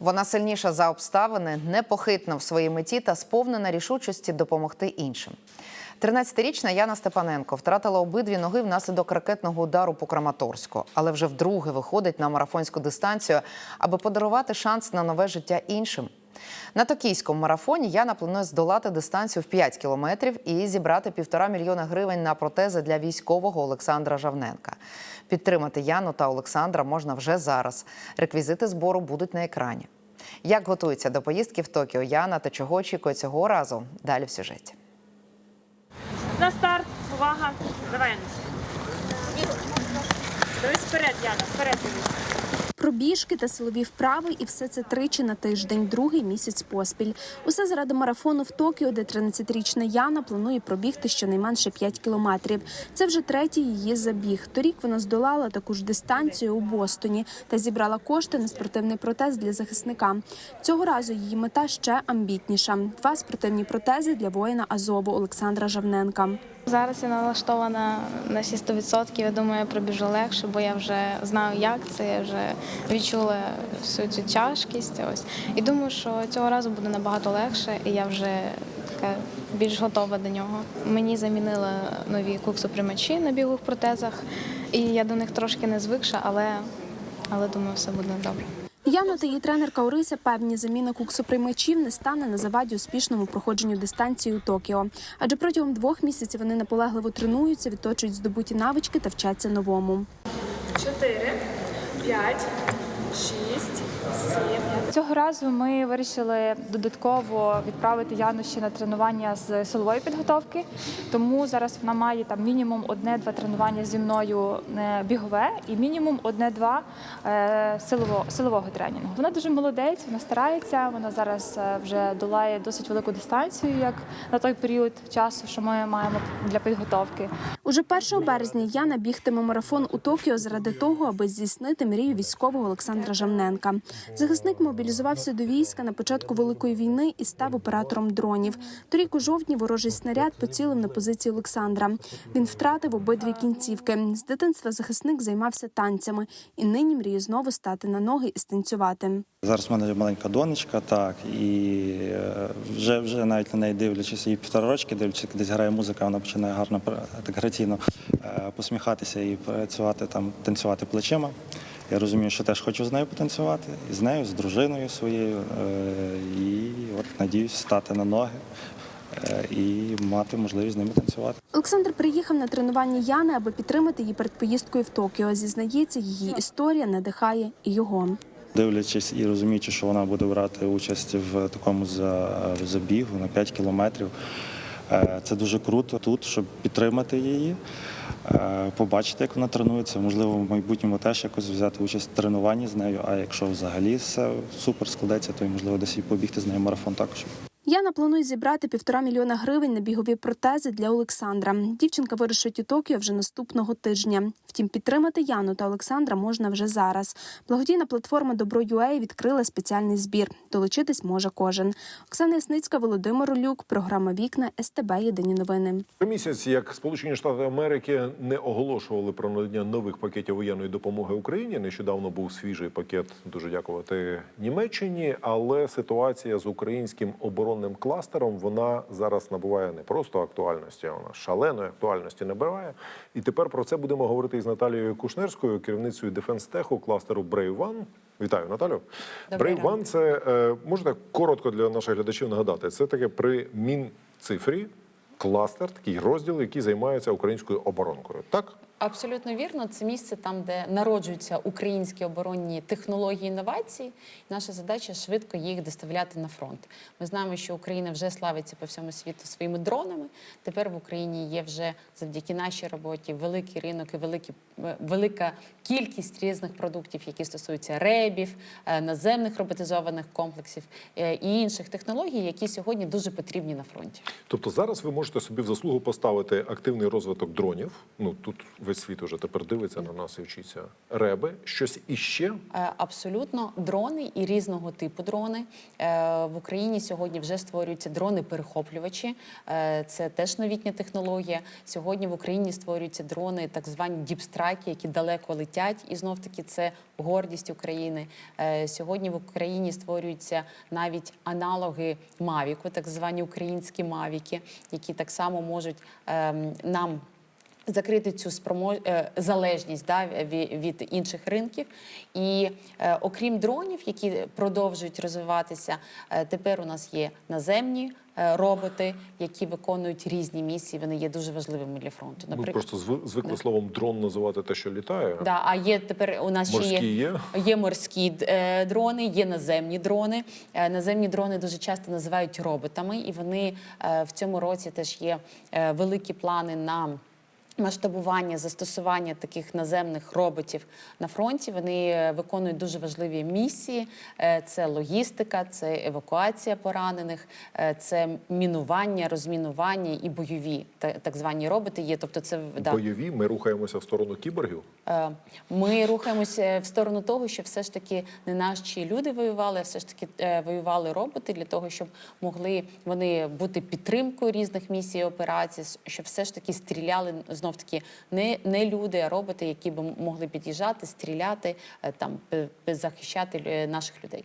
Вона сильніша за обставини, непохитна в своїй меті та сповнена рішучості допомогти іншим. 13-річна Яна Степаненко втратила обидві ноги внаслідок ракетного удару по Краматорську, але вже вдруге виходить на марафонську дистанцію, аби подарувати шанс на нове життя іншим. На токійському марафоні Яна планує здолати дистанцію в 5 кілометрів і зібрати півтора мільйона гривень на протези для військового Олександра Жавненка. Підтримати Яну та Олександра можна вже зараз. Реквізити збору будуть на екрані. Як готується до поїздки в Токіо Яна та чого очікує цього разу? Далі в сюжеті. На старт, увага, давай. Дивись вперед, Яна, вперед дивись. Пробіжки та силові вправи, і все це тричі на тиждень, другий місяць поспіль. Усе заради марафону в Токіо, де 13-річна Яна планує пробігти щонайменше 5 кілометрів. Це вже третій її забіг. Торік вона здолала таку ж дистанцію у Бостоні та зібрала кошти на спортивний протез для захисника. Цього разу її мета ще амбітніша: два спортивні протези для воїна Азову Олександра Жавненка. Зараз я налаштована на всі 100%. Я думаю, я пробіжу легше, бо я вже знаю, як це. Я вже відчула всю цю тяжкість. Ось і думаю, що цього разу буде набагато легше, і я вже така більш готова до нього. Мені замінили нові куксоприймачі на бігових протезах, і я до них трошки не звикша, але, але думаю, все буде добре. Яна та її тренерка Орися певні заміна куксоприймачів не стане на заваді успішному проходженню дистанції у Токіо. Адже протягом двох місяців вони наполегливо тренуються, відточують здобуті навички та вчаться новому. Чотири, п'ять, шість, сім. Цього разу ми вирішили додатково відправити Яну ще на тренування з силової підготовки. Тому зараз вона має там мінімум одне-два тренування зі мною е, бігове і мінімум одне-два е, силово, силового тренінгу. Вона дуже молодець, вона старається. Вона зараз е, вже долає досить велику дистанцію, як на той період часу, що ми маємо для підготовки. Уже 1 березня Яна бігтиме марафон у Токіо заради того, аби здійснити мрію військового Олександра Жавненка. Захисник мобілізувався до війська на початку великої війни і став оператором дронів. Торік у жовтні ворожий снаряд поцілив на позиції Олександра. Він втратив обидві кінцівки. З дитинства захисник займався танцями і нині мріє знову стати на ноги і станцювати. Зараз в мене маленька донечка, так, і е, вже, вже навіть на неї дивлячись, їй півтора рочки, дивлячись, десь грає музика, вона починає гарно так граційно е, посміхатися і працювати там, танцювати плечима. Я розумію, що теж хочу з нею потанцювати, і з нею, з дружиною своєю. е, І от надіюсь стати на ноги е, і мати можливість з ними танцювати. Олександр приїхав на тренування Яни, аби підтримати її перед поїздкою в Токіо. Зізнається, її історія надихає і його. Дивлячись і розуміючи, що вона буде брати участь в такому за- забігу на 5 кілометрів. е, Це дуже круто тут, щоб підтримати її, побачити, як вона тренується. Можливо, в майбутньому теж якось взяти участь в тренуванні з нею. А якщо взагалі все супер складеться, то й можливо десь і побігти з нею марафон також. Яна планує зібрати півтора мільйона гривень на бігові протези для Олександра. Дівчинка вирушить у Токіо вже наступного тижня. Втім, підтримати Яну та Олександра можна вже зараз. Благодійна платформа Добро.UA відкрила спеціальний збір. Долучитись може кожен. Оксана Ясницька, Володимир Олюк, програма Вікна СТБ. Єдині новини. Місяць, як Сполучені Штати Америки не оголошували про надання нових пакетів воєнної допомоги Україні. Нещодавно був свіжий пакет. Дуже дякувати Німеччині. Але ситуація з українським оборонним кластером вона зараз набуває не просто актуальності, вона шаленої актуальності набирає. І тепер про це будемо говорити із Наталією Кушнерською, керівницею Дефенстеху кластеру Brave One. Вітаю, Наталю. One – це е, можете коротко для наших глядачів нагадати. Це таке при Мінцифрі кластер, такий розділ, який займається українською оборонкою. Так Абсолютно вірно. Це місце там, де народжуються українські оборонні технології інновації. Наша задача швидко їх доставляти на фронт. Ми знаємо, що Україна вже славиться по всьому світу своїми дронами. Тепер в Україні є вже завдяки нашій роботі великий ринок і великі, е, велика кількість різних продуктів, які стосуються ребів, е, наземних роботизованих комплексів е, і інших технологій, які сьогодні дуже потрібні на фронті. тобто зараз ви можете собі в заслугу поставити активний розвиток дронів. Ну тут весь весь світ уже тепер дивиться на нас і вчиться. Реби, щось іще. Е, Абсолютно дрони і різного типу дрони Е, в Україні сьогодні вже створюються дрони-перехоплювачі. Е, Це теж новітня технологія. Сьогодні в Україні створюються дрони, так звані діпстрайки, які далеко летять, і знов таки це гордість України. Сьогодні в Україні створюються навіть аналоги Мавіку, так звані українські мавіки, які так само можуть ем, нам закрити цю спромо... е, залежність да, від інших ринків. І е, окрім дронів, які продовжують розвиватися, е, тепер у нас є наземні роботи, які виконують різні місії. Вони є дуже важливими для фронту. Ми просто зв- звикли словом дрон називати те, що літає. Да, а є тепер у нас ще є, є? є морські дрони, є наземні дрони. Наземні дрони дуже часто називають роботами, і вони в цьому році теж є великі плани на. Масштабування застосування таких наземних роботів на фронті вони виконують дуже важливі місії: Е, це логістика, це евакуація поранених, е, це мінування, розмінування і бойові та- так звані роботи. Є тобто, це да. Бойові, ми рухаємося в сторону кіборгів. Е, Ми рухаємося в сторону того, що все ж таки не наші люди воювали, а все ж таки воювали роботи для того, щоб могли вони бути підтримкою різних місій і операцій, щоб все ж таки стріляли знов таки не, не люди, а роботи, які б могли під'їжджати, стріляти, е, там захищати наших людей.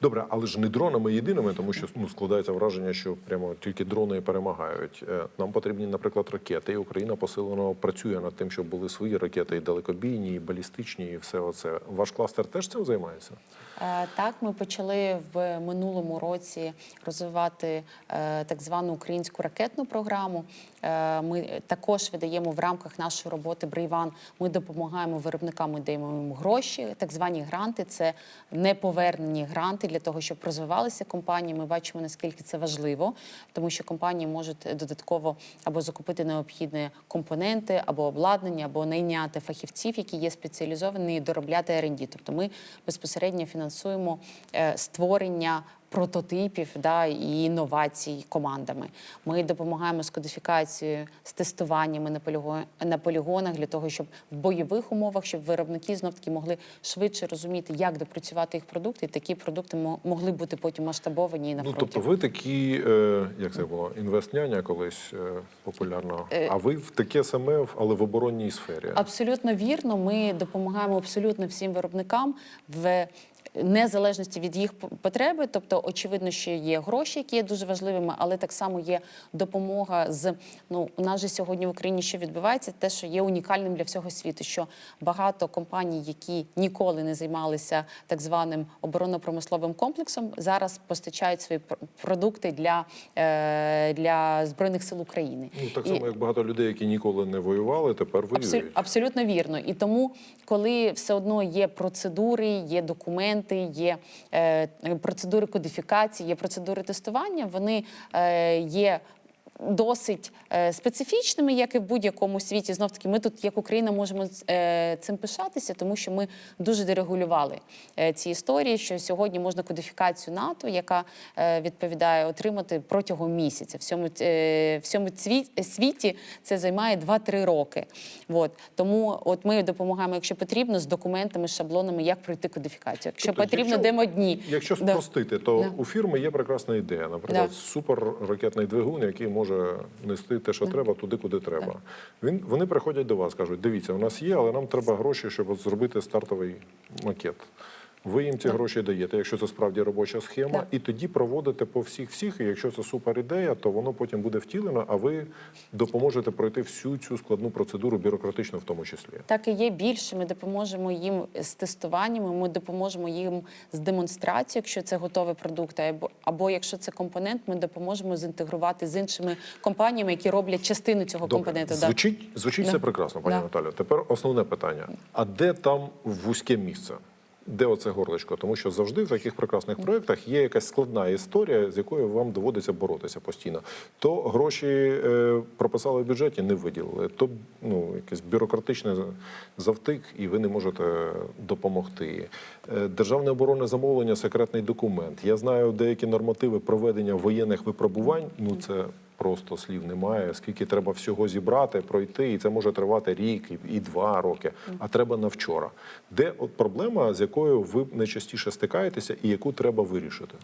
Добре, але ж не дронами єдиними, тому що ну складається враження, що прямо тільки дрони перемагають. Е, Нам потрібні, наприклад, ракети. І Україна посилено працює над тим, щоб були свої ракети, і далекобійні, і балістичні, і все оце. Ваш кластер теж цим займається? Е, Так, ми почали в минулому році розвивати е, так звану українську ракетну програму. Ми також видаємо в рамках нашої роботи Брейван. Ми допомагаємо виробникам, ми даємо їм гроші, так звані гранти. Це неповернені гранти для того, щоб розвивалися компанії. Ми бачимо наскільки це важливо, тому що компанії можуть додатково або закупити необхідні компоненти, або обладнання, або найняти фахівців, які є спеціалізовані, доробляти R&D. Тобто ми безпосередньо фінансуємо е, створення. Прототипів да, і інновацій командами. Ми допомагаємо з кодифікацією, з тестуваннями на, поліго... на полігонах для того, щоб в бойових умовах, щоб виробники знов таки могли швидше розуміти, як допрацювати їх продукти, і такі продукти мо- могли бути потім масштабовані і на Ну тобто, ви такі, е, як це було, інвестняня колись е, популярно. Е, А ви в таке саме, але в оборонній сфері. Абсолютно вірно. Ми допомагаємо абсолютно всім виробникам в незалежності від їх потреби. Тобто, очевидно, що є гроші, які є дуже важливими, але так само є допомога з ну у нас же сьогодні в Україні що відбувається, те, що є унікальним для всього світу. Що багато компаній, які ніколи не займалися так званим оборонно-промисловим комплексом, зараз постачають свої пр- продукти для, е, для збройних сил України. Ну так І- само, як багато людей, які ніколи не воювали, тепер воюють. Абсолютно вірно. І тому, коли все одно є процедури, є документи, є е, процедури кодифікації, є процедури тестування, вони е, є. Досить е, специфічними, як і в будь-якому світі. Знов таки, ми тут, як Україна, можемо е, цим пишатися, тому що ми дуже дерегулювали е, ці історії. Що сьогодні можна кодифікацію НАТО, яка е, відповідає отримати протягом місяця. Всьому е, всьому світі це займає 2-3 роки. От тому, от ми допомагаємо, якщо потрібно, з документами, з шаблонами, як пройти кодифікацію. Якщо Тобто, потрібно, якщо- демо дні. Якщо Да. спростити, то Да. у фірми є прекрасна ідея. Наприклад, Да. суперракетний двигун, який може нести те, що треба, туди, куди треба. Він вони приходять до вас, кажуть: дивіться, у нас є, але нам треба гроші, щоб зробити стартовий макет. Ви їм ці гроші даєте, якщо це справді робоча схема, Да. і тоді проводите по всіх всіх. І якщо це супер ідея, то воно потім буде втілено, а ви допоможете пройти всю цю складну процедуру, бюрократичну в тому числі. Так і є більше. Ми допоможемо їм з тестуваннями. Ми допоможемо їм з демонстрацією, якщо це готовий продукт, або, або якщо це компонент, ми допоможемо зінтегрувати з іншими компаніями, які роблять частину цього компоненту. Да. Звучить, звучить Да. все прекрасно, пані Да. Наталя. Тепер основне питання: а де там вузьке місце? Де оце горлечко? Тому що завжди в таких прекрасних проєктах є якась складна історія, з якою вам доводиться боротися постійно. То гроші е, прописали в бюджеті, не виділили, то ну якесь бюрократичне завтик, і ви не можете допомогти. Е, Державне оборонне замовлення, секретний документ. Я знаю деякі нормативи проведення воєнних випробувань. Ну це просто слів немає. Скільки треба всього зібрати, пройти, і це може тривати рік і, два роки. А треба на вчора. Де от проблема, з якою ви найчастіше стикаєтеся, і яку треба вирішити?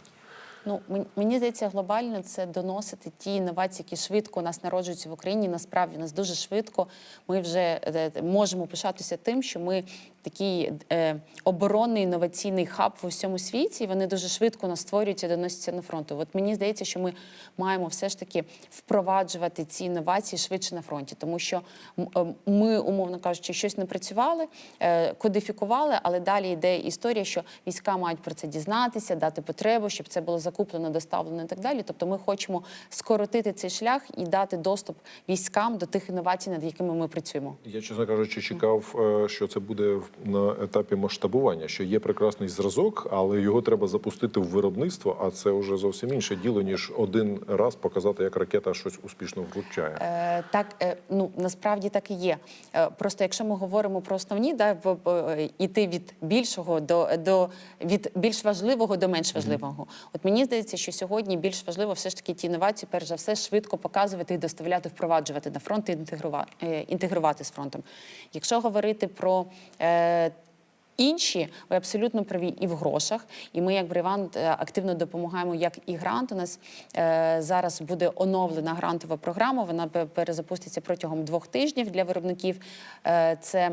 Ну мені здається, глобально це доносити ті інновації, які швидко у нас народжуються в Україні. Насправді у нас дуже швидко. Ми вже е, можемо пишатися тим, що ми такий е, оборонний інноваційний хаб в усьому світі. І вони дуже швидко нас створюються доносяться на фронту. От мені здається, що ми маємо все ж таки впроваджувати ці інновації швидше на фронті, тому що е, ми, умовно кажучи, щось не працювали, е, кодифікували, але далі йде історія, що війська мають про це дізнатися, дати потребу, щоб це було закуплено, доставлено і так далі. Тобто, ми хочемо скоротити цей шлях і дати доступ військам до тих інновацій, над якими ми працюємо. Я, чесно кажучи, чекав, е, що це буде в- на етапі масштабування, що є прекрасний зразок, але його треба запустити в виробництво, а це вже зовсім інше діло, ніж один раз показати, як ракета щось успішно влучає. Е, так, е, ну насправді так і є. Е, просто якщо ми говоримо про основні, да, в- в- е, іти від більшого до, до від більш важливого до менш важливого. От мені здається, що сьогодні більш важливо все ж таки ті інновації, перш за все, швидко показувати і доставляти, впроваджувати на фронт і інтегрувати, е, інтегрувати з фронтом. Якщо говорити про е, Інші ви абсолютно праві і в грошах. І ми, як Бревант, е, активно допомагаємо як і грант. У нас е, зараз буде оновлена грантова програма. Вона перезапуститься протягом двох тижнів для виробників. Е, це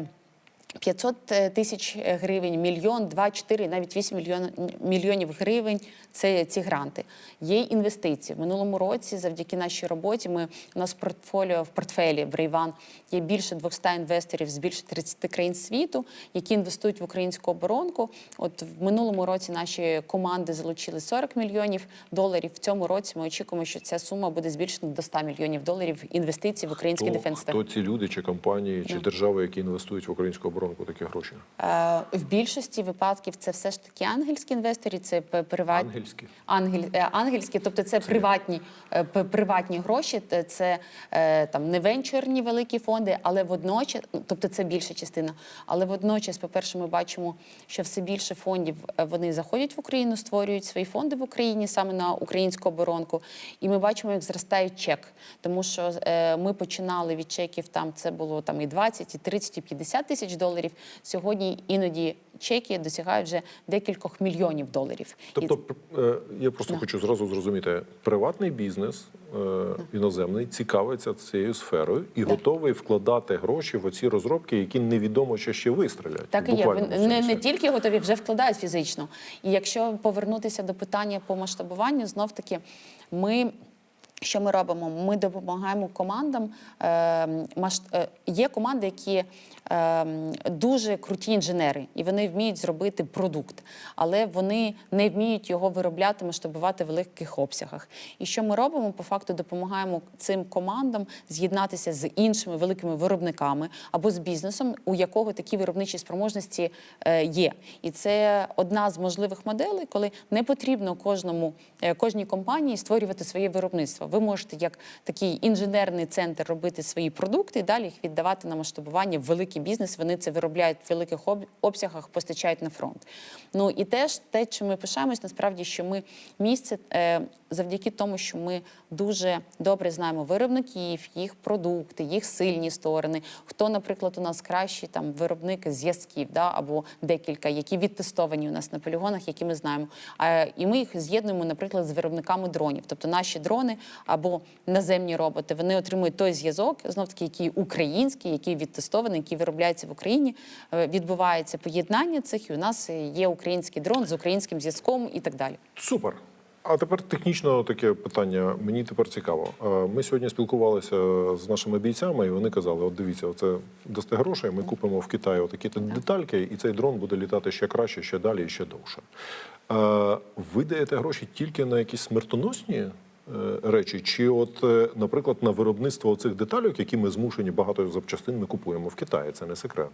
500 тисяч гривень, мільйон, два, чотири, навіть 8 мільйон, мільйонів гривень це ці гранти. Є інвестиції. В минулому році, завдяки нашій роботі, ми у нас в портфоліо в портфелі Брейван є більше 200 інвесторів з більше 30 країн світу, які інвестують в українську оборонку. От в минулому році наші команди залучили 40 мільйонів доларів. В цьому році ми очікуємо, що ця сума буде збільшена до 100 мільйонів доларів інвестицій в український дефенс. хто ці люди, чи компанії, чи держави, які інвестують в українську оборонку, такі гроші? Е, В більшості випадків це все ж таки ангельські інвестори, це приватні Ангельські? Ангель, е, ангельські, тобто це приватні, е, приватні гроші, це там не венчурні великі фонди, але водночас, ну, тобто це більша частина. Але водночас, по-перше, ми бачимо, що все більше фондів вони заходять в Україну, створюють свої фонди в Україні саме на українську оборонку. І ми бачимо, як зростає чек, тому що е, ми починали від чеків. Там це було там і 20, і 30, і 50 тисяч доларів. Сьогодні іноді чеки досягають вже декількох мільйонів доларів. Тобто, пр- е, я просто Да. хочу зразу зрозуміти, приватний бізнес е, іноземний цікавиться цією сферою і готовий вкладати гроші в оці розробки, які невідомо чи ще вистрілять. Так і є. Не, не тільки готові, вже вкладають фізично. І якщо повернутися до питання по масштабуванню, знов таки ми. Що ми робимо? Ми допомагаємо командам. Е, маш... е, є команди, які е, дуже круті інженери, і вони вміють зробити продукт, але вони не вміють його виробляти, масштабувати в великих обсягах. І що ми робимо? По факту допомагаємо цим командам з'єднатися з іншими великими виробниками або з бізнесом, у якого такі виробничі спроможності є. І це одна з можливих моделей, коли не потрібно кожному кожній компанії створювати своє виробництво. Ви можете як такий інженерний центр робити свої продукти і далі їх віддавати на масштабування в великий бізнес. Вони це виробляють в великих обсягах, постачають на фронт. Ну і теж те, чим ми пишаємось, насправді, що ми місце е, завдяки тому, що ми дуже добре знаємо виробників, їх продукти, їх сильні сторони. Хто, наприклад, у нас кращий там виробник зв'язків, да або декілька, які відтестовані у нас на полігонах, які ми знаємо. І ми їх з'єднуємо, наприклад, з виробниками дронів. Тобто наші дрони або наземні роботи вони отримують той зв'язок, знов таки, який український, який відтестований, який виробляється в Україні. Е, Відбувається поєднання цих, і у нас є український дрон з українським зв'язком і так далі. Супер. А тепер технічно таке питання. Мені тепер цікаво. Е, Ми сьогодні спілкувалися з нашими бійцями, і вони казали: от дивіться, оце дасте грошей, ми купимо в Китаї отакі то детальки, і цей дрон буде літати ще краще, ще далі і ще довше. Е, Ви даєте гроші тільки на якісь смертоносні речі, чи, от, е, наприклад, на виробництво цих деталюк, які ми змушені багато запчастин ми купуємо в Китаї, це не секрет.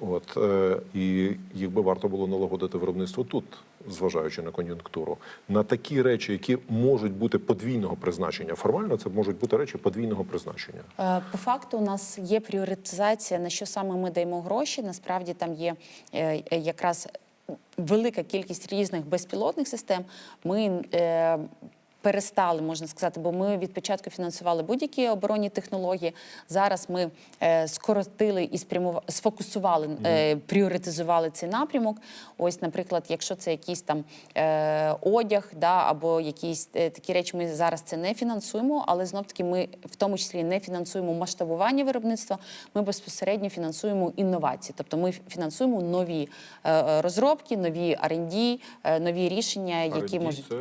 От е, і їх би варто було налагодити виробництво тут, зважаючи на кон'юнктуру. На такі речі, які можуть бути подвійного призначення. Формально це можуть бути речі подвійного призначення. Е, По факту, у нас є пріоритизація, на що саме ми даємо гроші. Насправді там є е, е, якраз велика кількість різних безпілотних систем. Ми е, перестали, можна сказати, бо ми від початку фінансували будь-які оборонні технології. Зараз ми е, скоротили і спрямували, сфокусували, е, пріоритизували цей напрямок. Ось, наприклад, якщо це якийсь там е, одяг, да, або якісь такі речі, ми зараз це не фінансуємо, але знов таки ми в тому числі не фінансуємо масштабування виробництва. Ми безпосередньо фінансуємо інновації, тобто ми фінансуємо нові розробки, нові R&D, нові рішення, які можуть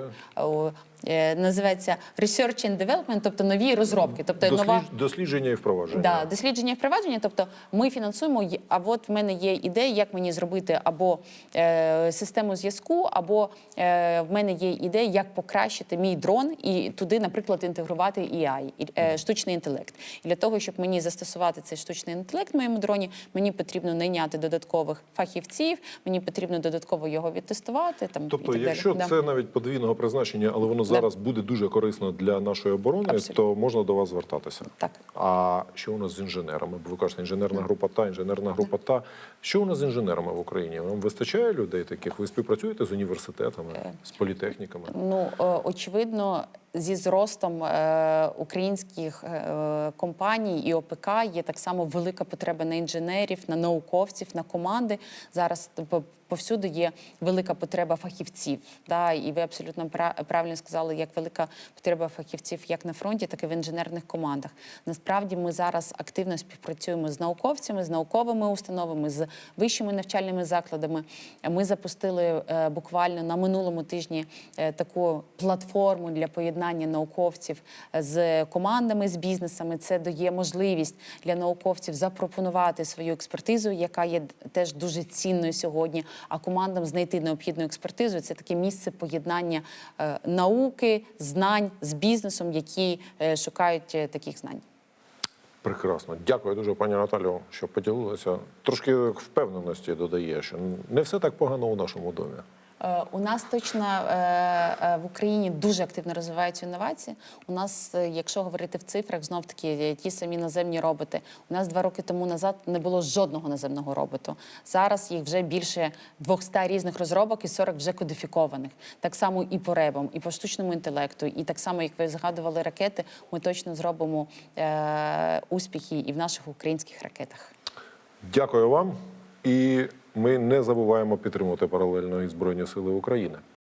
називається Research and Development, тобто нові розробки, тобто нова. Дослідження і впровадження. Да, дослідження і впровадження. Тобто ми фінансуємо, а от в мене є ідея, як мені зробити або е, систему зв'язку, або е, в мене є ідея, як покращити мій дрон і туди, наприклад, інтегрувати AI, і, е, штучний інтелект. І для того, щоб мені застосувати цей штучний інтелект в моєму дроні, мені потрібно найняти додаткових фахівців, мені потрібно додатково його відтестувати. Там Тобто, і так якщо далі. це навіть подвійного призначення, але воно зараз буде дуже корисно для нашої оборони, Абсолютно. то можна до вас звертатися. Так. А що у нас з інженерами? Бо ви кажете, інженерна група та, інженерна група та. Що у нас з інженерами в Україні? Вам вистачає людей таких? Ви співпрацюєте з університетами, з політехніками? Ну, е, очевидно, зі зростом е, українських е, компаній і ОПК є так само велика потреба на інженерів, на науковців, на команди. Зараз по- повсюди є велика потреба фахівців. Да? І ви абсолютно пра- правильно сказали, як велика потреба фахівців як на фронті, так і в інженерних командах. Насправді ми зараз активно співпрацюємо з науковцями, з науковими установами, з вищими навчальними закладами. Ми запустили е, буквально на минулому тижні е, таку платформу для поєднання науковців з командами, з бізнесами. Це дає можливість для науковців запропонувати свою експертизу, яка є теж дуже цінною сьогодні. А командам знайти необхідну експертизу це таке місце поєднання е, науки, знань з бізнесом, які е, шукають е, таких знань. Прекрасно. Дякую дуже, пані Наталю, що поділилися. Трошки впевненості додає, що не все так погано у нашому домі. Е, У нас точно е, е, в Україні дуже активно розвиваються інновації. У нас, якщо говорити в цифрах, знов таки ті самі наземні роботи. У нас два роки тому назад не було жодного наземного роботу. Зараз їх вже більше 200 різних розробок і 40 вже кодифікованих. Так само і по ребам, і по штучному інтелекту, і так само, як ви згадували ракети, ми точно зробимо успіхи і в наших українських ракетах. Дякую вам. І ми не забуваємо підтримувати паралельно і Збройні Сили України.